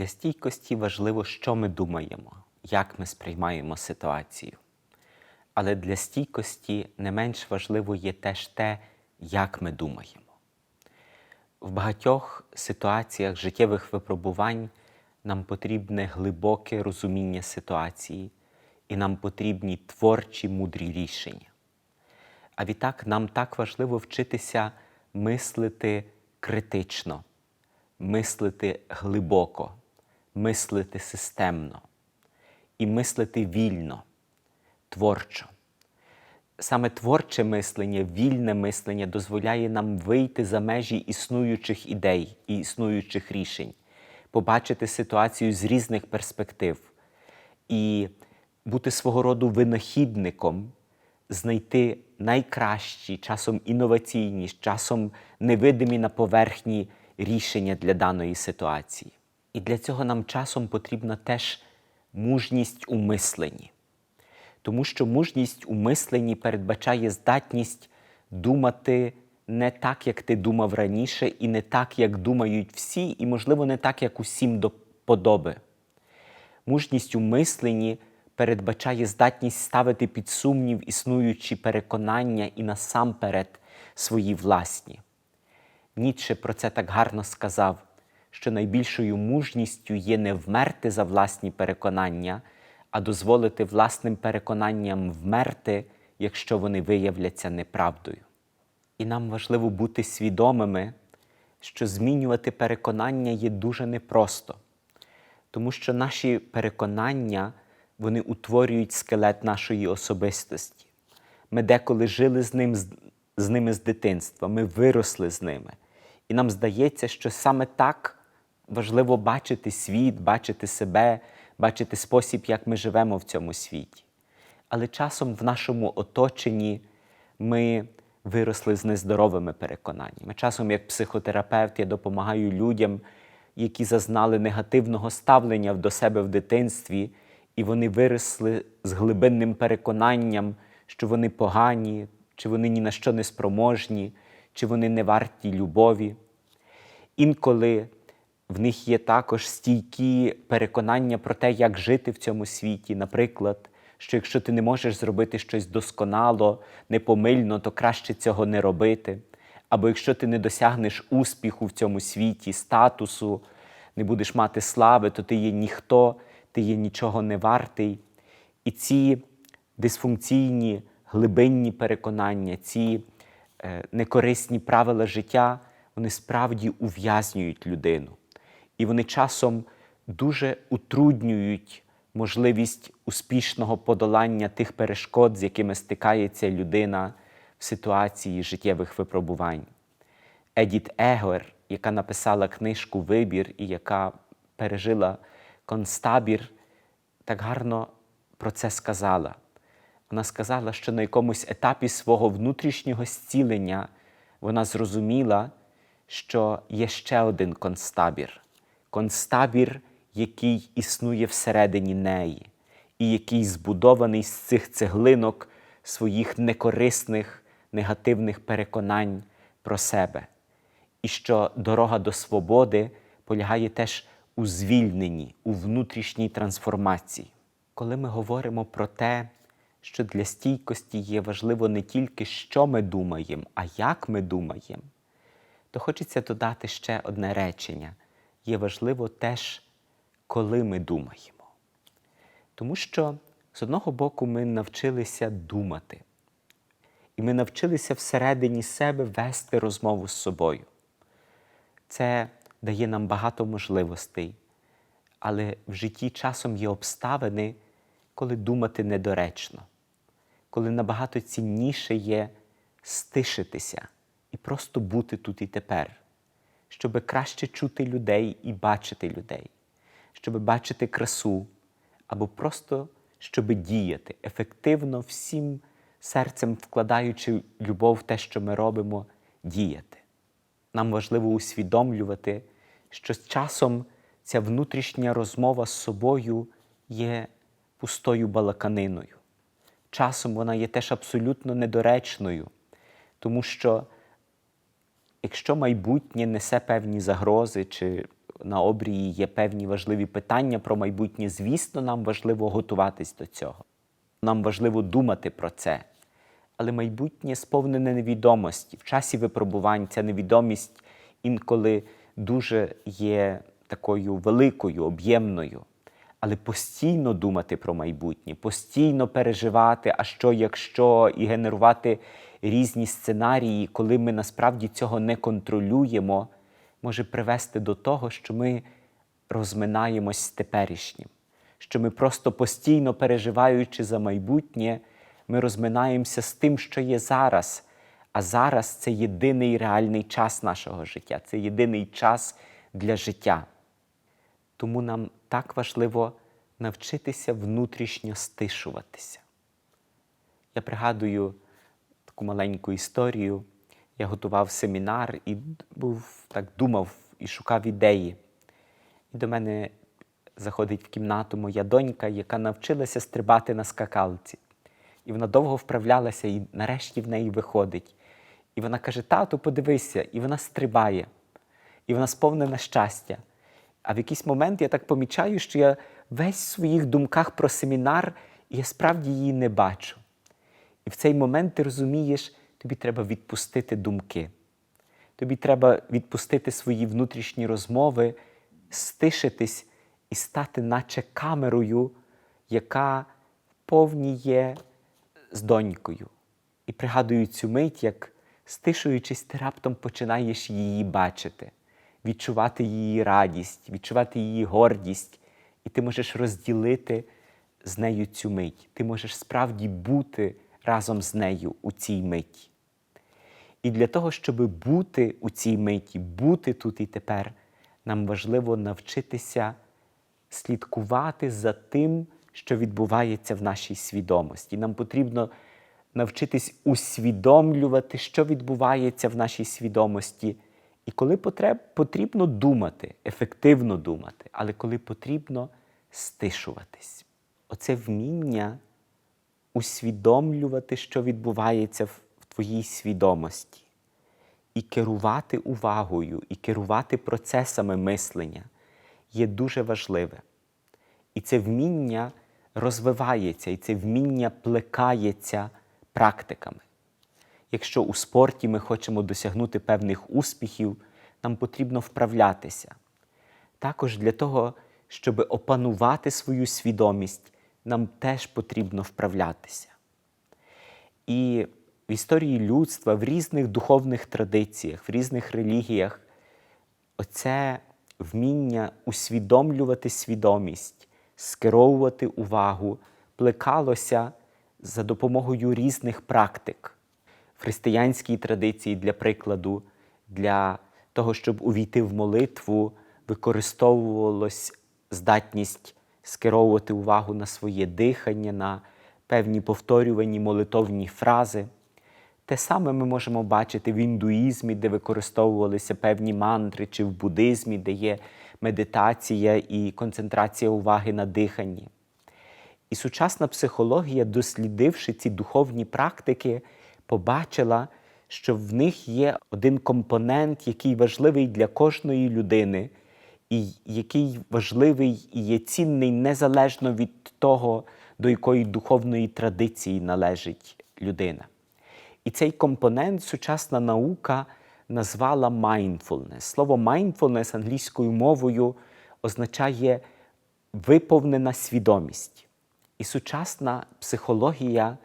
Для стійкості важливо, що ми думаємо, як ми сприймаємо ситуацію. Але для стійкості не менш важливо є теж те, як ми думаємо. В багатьох ситуаціях життєвих випробувань нам потрібне глибоке розуміння ситуації і нам потрібні творчі мудрі рішення. А відтак нам так важливо вчитися мислити критично, мислити глибоко, мислити системно і мислити вільно, творчо. Саме творче мислення, вільне мислення дозволяє нам вийти за межі існуючих ідей і існуючих рішень, побачити ситуацію з різних перспектив і бути свого роду винахідником, знайти найкращі, часом інноваційні, часом невидимі на поверхні рішення для даної ситуації. І для цього нам часом потрібна теж мужність у мисленні. Тому що мужність у мисленні передбачає здатність думати не так, як ти думав раніше, і не так, як думають всі, і, можливо, не так, як усім до подоби. Мужність у мисленні передбачає здатність ставити під сумнів існуючі переконання і насамперед свої власні. Ніцше про це так гарно сказав, що найбільшою мужністю є не вмерти за власні переконання, а дозволити власним переконанням вмерти, якщо вони виявляться неправдою. І нам важливо бути свідомими, що змінювати переконання є дуже непросто, тому що наші переконання вони утворюють скелет нашої особистості. Ми деколи жили з, ним, з, ними з дитинства, ми виросли з ними. І нам здається, що саме так важливо бачити світ, бачити себе, бачити спосіб, як ми живемо в цьому світі. Але часом в нашому оточенні ми виросли з нездоровими переконаннями. Часом, як психотерапевт, я допомагаю людям, які зазнали негативного ставлення до себе в дитинстві, і вони виросли з глибинним переконанням, що вони погані, чи вони ні на що не спроможні, чи вони не варті любові. Інколи в них є також стійкі переконання про те, як жити в цьому світі. Наприклад, що якщо ти не можеш зробити щось досконало, непомильно, то краще цього не робити. Або якщо ти не досягнеш успіху в цьому світі, статусу, не будеш мати слави, то ти є ніхто, ти є нічого не вартий. І ці дисфункційні глибинні переконання, ці е, некорисні правила життя, вони справді ув'язнюють людину. І вони часом дуже утруднюють можливість успішного подолання тих перешкод, з якими стикається людина в ситуації життєвих випробувань. Едіт Егер, яка написала книжку Вибір і яка пережила концтабір, так гарно про це сказала. Вона сказала, що на якомусь етапі свого внутрішнього зцілення вона зрозуміла, що є ще один концтабір концтабір, який існує всередині неї, і який збудований з цих цеглинок своїх некорисних, негативних переконань про себе. І що дорога до свободи полягає теж у звільненні, у внутрішній трансформації. Коли ми говоримо про те, що для стійкості є важливо не тільки, що ми думаємо, а як ми думаємо, то хочеться додати ще одне речення є важливо теж, коли ми думаємо. Тому що, з одного боку, ми навчилися думати, і ми навчилися всередині себе вести розмову з собою. Це дає нам багато можливостей, але в житті часом є обставини, коли думати недоречно, коли набагато цінніше є стишитися і просто бути тут і тепер щоб краще чути людей і бачити людей, щоб бачити красу, або просто щоб діяти ефективно всім серцем, вкладаючи любов в те, що ми робимо, діяти. Нам важливо усвідомлювати, що з часом ця внутрішня розмова з собою є пустою балаканиною. Часом вона є теж абсолютно недоречною, тому що якщо майбутнє несе певні загрози чи на обрії є певні важливі питання про майбутнє, звісно, нам важливо готуватись до цього. Нам важливо думати про це. Але майбутнє сповнене невідомості. В часі випробувань ця невідомість інколи дуже є такою великою, об'ємною. Але постійно думати про майбутнє, постійно переживати, а що, якщо, і генерувати різні сценарії, коли ми насправді цього не контролюємо, може привести до того, що ми розминаємось з теперішнім, що ми просто постійно переживаючи за майбутнє, ми розминаємося з тим, що є зараз. А зараз це єдиний реальний час нашого життя, це єдиний час для життя. Тому нам так важливо навчитися внутрішньо стишуватися. Я пригадую таку маленьку історію. Я готував семінар і був так думав і шукав ідеї. І до мене заходить в кімнату моя донька, яка навчилася стрибати на скакалці. І вона довго вправлялася, і нарешті в неї виходить. І вона каже: Тату, подивися, і вона стрибає, і вона сповнена щастя. А в якийсь момент я так помічаю, що я весь в своїх думках про семінар, і я справді її не бачу. В цей момент ти розумієш, тобі треба відпустити думки. Тобі треба відпустити свої внутрішні розмови, стишитись і стати, наче камерою, яка повні з донькою. І пригадую цю мить, як стишуючись, ти раптом починаєш її бачити, відчувати її радість, відчувати її гордість, і ти можеш розділити з нею цю мить. Ти можеш справді бути разом з нею у цій миті. І для того, щоб бути у цій миті, бути тут і тепер, нам важливо навчитися слідкувати за тим, що відбувається в нашій свідомості. Нам потрібно навчитись усвідомлювати, що відбувається в нашій свідомості. І коли потреб, потрібно думати, ефективно думати, але коли потрібно стишуватись. Оце вміння усвідомлювати, що відбувається в твоїй свідомості, і керувати увагою, і керувати процесами мислення є дуже важливе. І це вміння розвивається, і це вміння плекається практиками. Якщо у спорті ми хочемо досягнути певних успіхів, нам потрібно вправлятися. Також для того, щоб опанувати свою свідомість, нам теж потрібно вправлятися. І в історії людства, в різних духовних традиціях, в різних релігіях, оце вміння усвідомлювати свідомість, скеровувати увагу, плекалося за допомогою різних практик. В християнській традиції, для прикладу, для того, щоб увійти в молитву, використовувалась здатність скеровувати увагу на своє дихання, на певні повторювані молитовні фрази. Те саме ми можемо бачити в індуїзмі, де використовувалися певні мантри, чи в буддизмі, де є медитація і концентрація уваги на диханні. І сучасна психологія, дослідивши ці духовні практики, побачила, що в них є один компонент, який важливий для кожної людини, і який важливий і є цінний незалежно від того, до якої духовної традиції належить людина. І цей компонент сучасна наука назвала mindfulness. Слово mindfulness англійською мовою означає виповнена свідомість. І сучасна психологія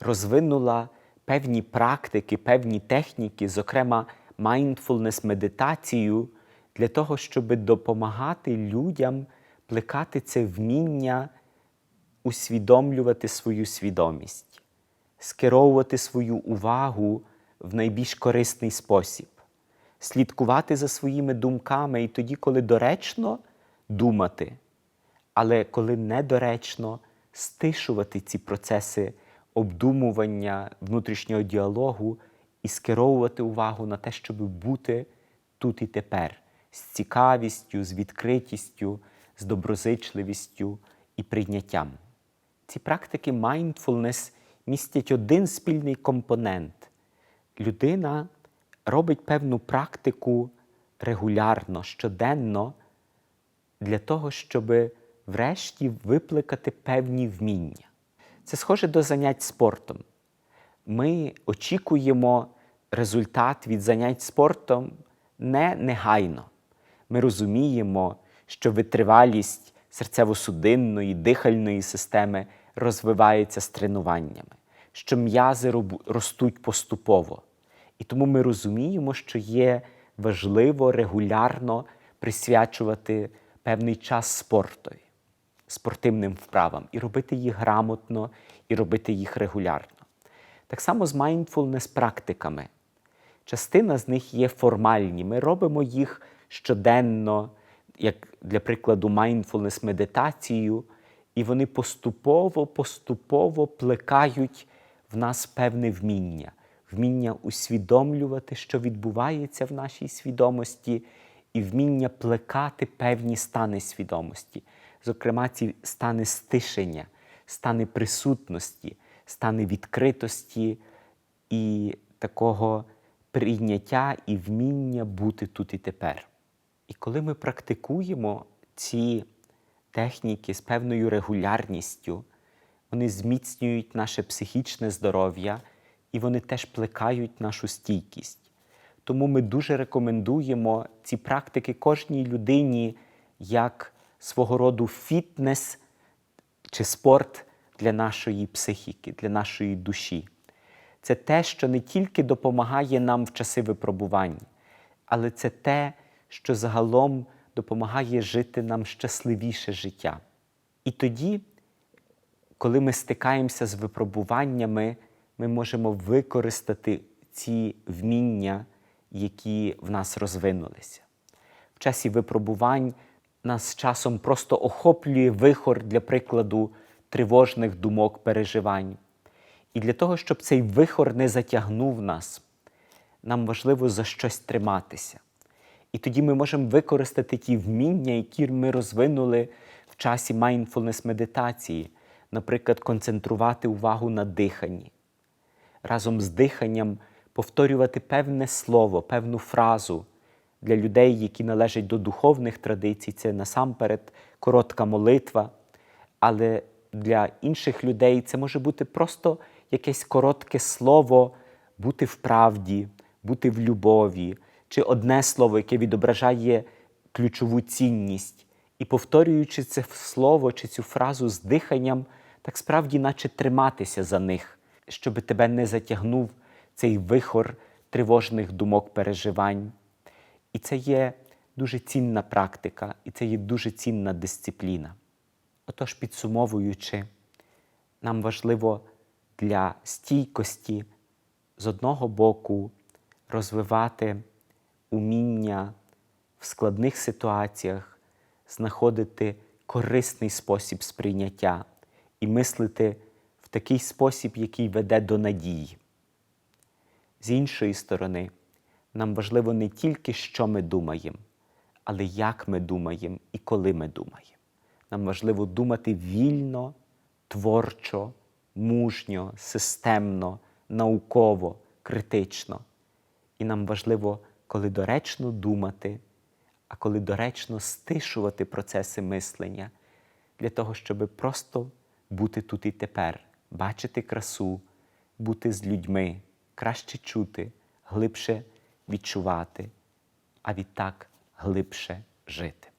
розвинула певні практики, певні техніки, зокрема mindfulness медитацію, для того, щоб допомагати людям плекати це вміння усвідомлювати свою свідомість, скеровувати свою увагу в найбільш корисний спосіб, слідкувати за своїми думками і тоді, коли доречно думати, але коли недоречно стишувати ці процеси обдумування внутрішнього діалогу і скеровувати увагу на те, щоб бути тут і тепер з цікавістю, з відкритістю, з доброзичливістю і прийняттям. Ці практики mindfulness містять один спільний компонент. Людина робить певну практику регулярно, щоденно для того, щоб врешті викликати певні вміння. Це схоже до занять спортом. Ми очікуємо результат від занять спортом не негайно. Ми розуміємо, що витривалість серцево-судинної, дихальної системи розвивається з тренуваннями, що м'язи ростуть поступово. І тому ми розуміємо, що є важливо регулярно присвячувати певний час спортові, спортивним вправам, і робити їх грамотно, і робити їх регулярно. Так само з mindfulness практиками. Частина з них є формальні. Ми робимо їх щоденно, як для прикладу, mindfulness медитацію, і вони поступово, поступово плекають в нас певне вміння, вміння усвідомлювати, що відбувається в нашій свідомості, і вміння плекати певні стани свідомості, зокрема, ці стани стишення, стани присутності, стани відкритості і такого прийняття і вміння бути тут і тепер. І коли ми практикуємо ці техніки з певною регулярністю, вони зміцнюють наше психічне здоров'я і вони теж плекають нашу стійкість. Тому ми дуже рекомендуємо ці практики кожній людині як свого роду фітнес чи спорт для нашої психіки, для нашої душі. Це те, що не тільки допомагає нам в часи випробувань, але це те, що загалом допомагає жити нам щасливіше життя. І тоді, коли ми стикаємося з випробуваннями, ми можемо використати ці вміння, які в нас розвинулися. В часі випробувань нас часом просто охоплює вихор, для прикладу, тривожних думок, переживань. І для того, щоб цей вихор не затягнув нас, нам важливо за щось триматися. І тоді ми можемо використати ті вміння, які ми розвинули в часі mindfulness медитації, наприклад, концентрувати увагу на диханні. Разом з диханням повторювати певне слово, певну фразу. Для людей, які належать до духовних традицій, це насамперед коротка молитва. Але для інших людей це може бути просто якесь коротке слово бути в правді, бути в любові, чи одне слово, яке відображає ключову цінність. І повторюючи це слово чи цю фразу з диханням, так справді, наче триматися за них, щоб тебе не затягнув цей вихор тривожних думок, переживань. І це є дуже цінна практика, і це є дуже цінна дисципліна. Отож, підсумовуючи, нам важливо для стійкості з одного боку розвивати уміння в складних ситуаціях, знаходити корисний спосіб сприйняття і мислити в такий спосіб, який веде до надії. З іншої сторони, нам важливо не тільки, що ми думаємо, але як ми думаємо і коли ми думаємо. Нам важливо думати вільно, творчо, мужньо, системно, науково, критично. І нам важливо, коли доречно думати, а коли доречно стишувати процеси мислення, для того, щоб просто бути тут і тепер, бачити красу, бути з людьми, краще чути, глибше відчувати, а відтак глибше жити.